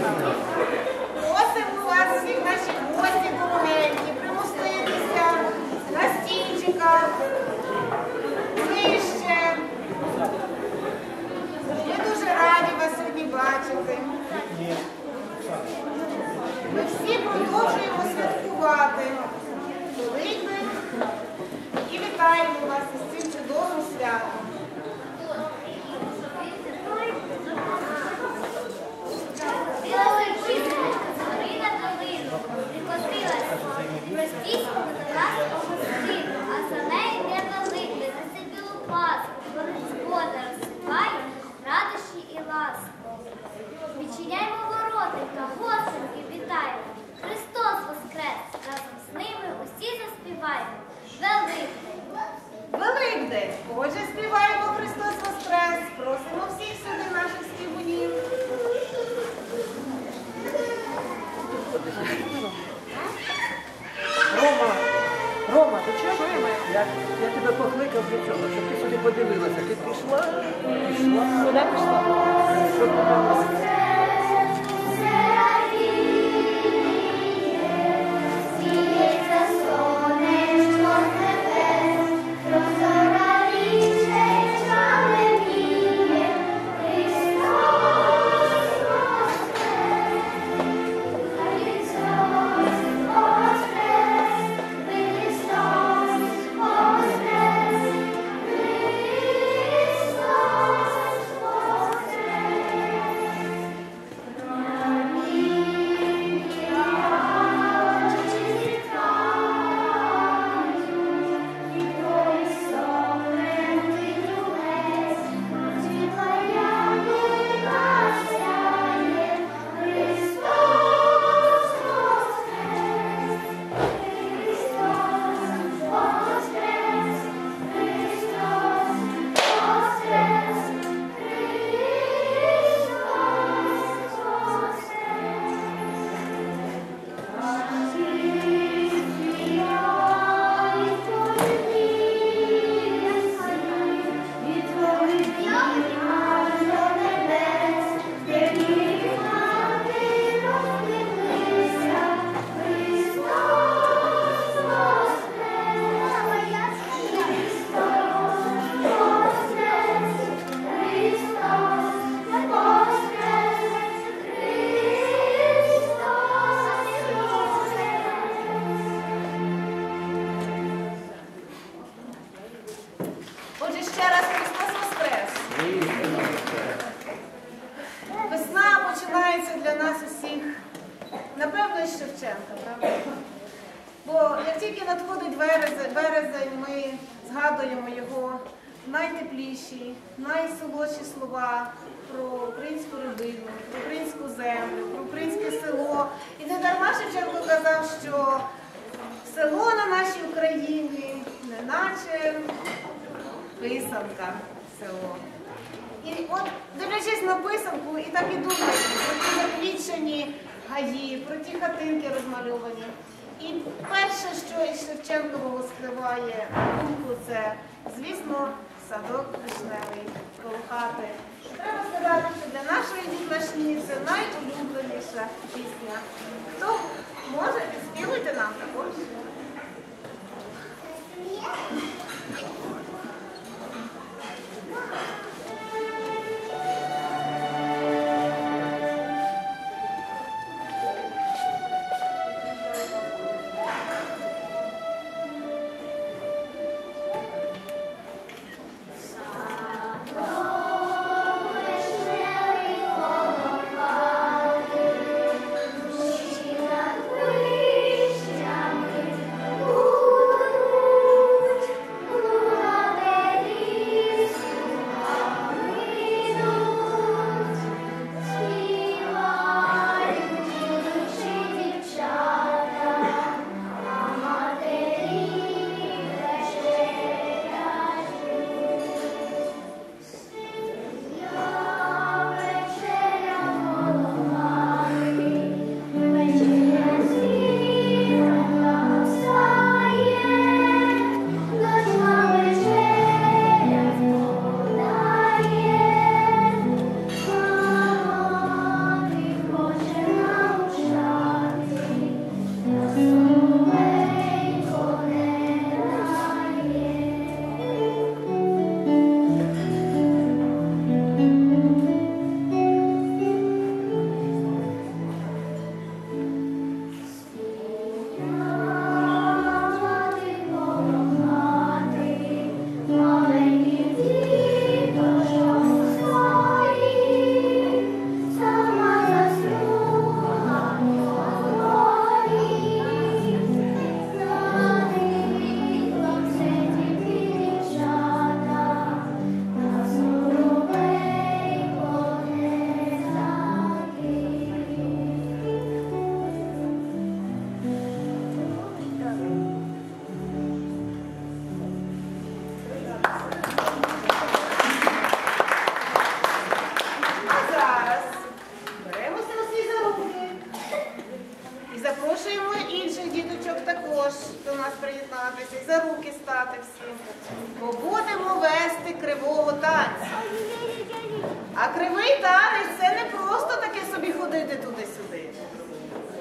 Gracias. Що з правда? Бо як тільки надходить березень, березень, ми згадуємо його найтепліші, найсолодші слова про українську родину, про українську землю, про українське село. І не дарма Шевченко казав, що село на нашій Україні неначе писанка село. І от, дивлячись на писанку, і так і думаю ті заквічені гаї, про ті хатинки розмальовані. І перше, що із Шевченкового скриває думку, це, звісно, садок вишневий коло хати. Треба сказати, що для нашої дітлашні це найулюбленіша пісня. Хто може, співайте нам також. Запрошуємо інших діточок також до нас приєднатися і за руки стати всім. Бо будемо вести кривого танця. А кривий танець це не просто таке собі ходити туди-сюди.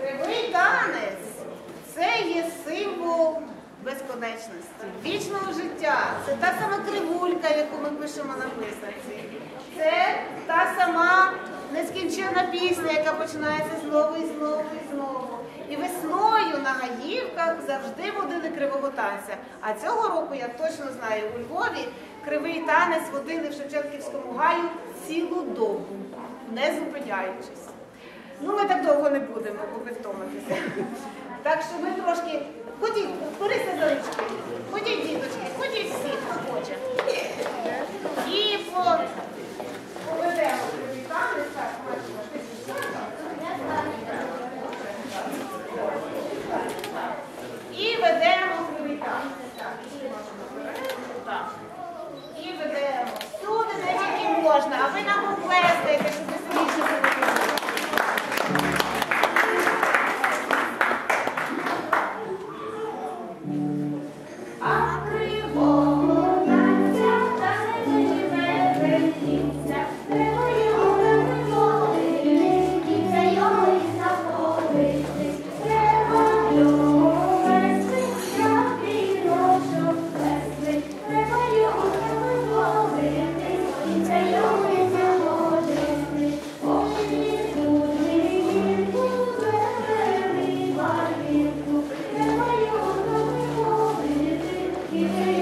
Кривий танець це є символ безконечності, вічного життя. Це та сама кривулька, яку ми пишемо на писарці. Це та сама нескінчена пісня, яка починається знову і знову і знову. І весною на Гаївках завжди водили кривого танця. А цього року, я точно знаю, у Львові кривий танець водили в Шевченківському гаю цілу добу, не зупиняючись. Ну, ми так довго не будемо, бо втомитися. Так що ми трошки ходіть, корися за ручки, ходіть, діточки, ходіть всі, хто хоче. І по... поведемо кривий танець, так, бачимо. apenas Amen.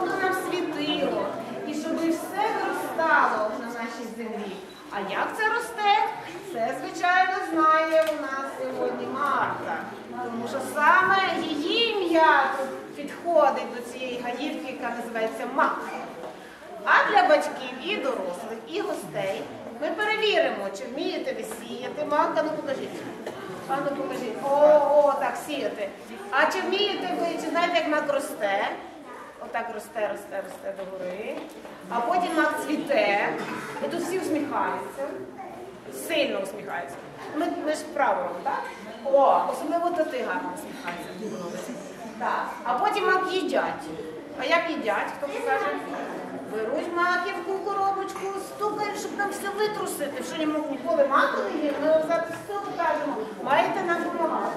воно нам світило і щоб все виростало на нашій землі. А як це росте? Це, звичайно, знає у нас сьогодні Марта. Тому що саме її ім'я підходить до цієї гаївки, яка називається Марта. А для батьків і дорослих, і гостей ми перевіримо, чи вмієте ви сіяти. Марка, ну покажіть. Ану покажіть. О, о, так сіяти. А чи вмієте ви, чи знаєте, як мак росте? отак росте, росте, росте догори. А потім мак цвіте. І тут всі усміхаються. Сильно усміхаються. Ми, ми ж правором, так? О, особливо то ти гарно усміхаєшся. Так. А потім мак їдять. А як їдять, хто покаже? Беруть маківку коробочку, стукають, щоб там все витрусити. Що не можуть ніколи маку не їли, ми завжди все покажемо. Маєте нам допомагати.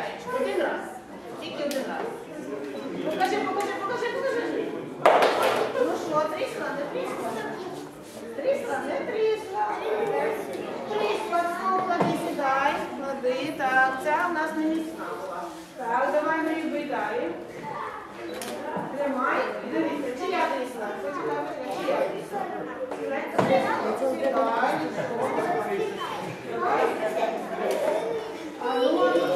виправляєш. Один раз. Тільки один раз. Покажи, покажи, покажи, покажи. Ну що, трісла, не трісла? Трісла, не трісла. Трісла, ну, слухай, не сідай. Клади, так. Ця в нас не міцна була. Так, давай ми її далі. Тримай. Дивіться, чи я трісла? Чи я трісла? Сідай. Сідай. А ну, ну.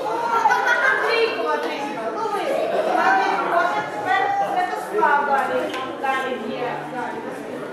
Святослав далі. Далі б'є. Далі, наступний